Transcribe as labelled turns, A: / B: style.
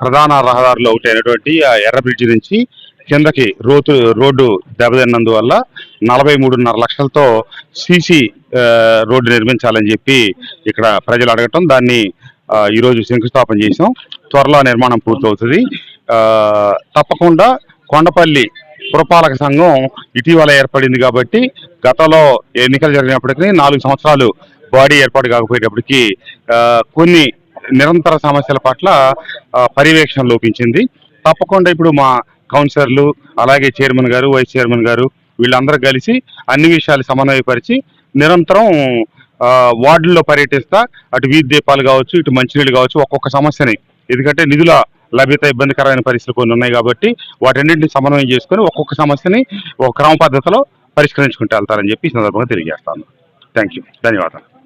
A: ప్రధాన రహదారులు ఒకటి అయినటువంటి ఆ ఎర్ర బ్రిడ్జి నుంచి కిందకి రోడ్డు రోడ్డు దెబ్బతిన్నందువల్ల నలభై మూడున్నర లక్షలతో సీసీ రోడ్డు నిర్మించాలని చెప్పి ఇక్కడ ప్రజలు అడగటం దాన్ని ఈరోజు శంకుస్థాపన చేసాం త్వరలో నిర్మాణం పూర్తవుతుంది. తప్పకుండా కొండపల్లి పురపాలక సంఘం ఇటీవల ఏర్పడింది కాబట్టి గతంలో ఎన్నికలు జరిగినప్పటికీ నాలుగు సంవత్సరాలు బాడీ ఏర్పాటు కాకపోయేటప్పటికీ కొన్ని నిరంతర సమస్యల పట్ల పర్యవేక్షణ లోపించింది. తప్పకుండా ఇప్పుడు మా కౌన్సిలర్లు అలాగే చైర్మన్ గారు వైస్ చైర్మన్ గారు వీళ్ళందరూ కలిసి అన్ని విషయాలు సమన్వయపరిచి నిరంతరం వార్డుల్లో పర్యటిస్తా అటు వీధి దీపాలు కావచ్చు ఇటు మంచినీళ్ళు కావచ్చు ఒక్కొక్క సమస్యని. ఎందుకంటే నిధుల లభ్యత ఇబ్బందికరమైన పరిస్థితులు కొన్ని ఉన్నాయి కాబట్టి వాటన్నింటిని సమన్వయం చేసుకొని ఒక్కొక్క సమస్యని ఒక క్రమ పద్ధతిలో పరిష్కరించుకుంటూ వెళ్తారని చెప్పి ఈ సందర్భంగా తెలియజేస్తాను. థ్యాంక్ యూ ధన్యవాదాలు.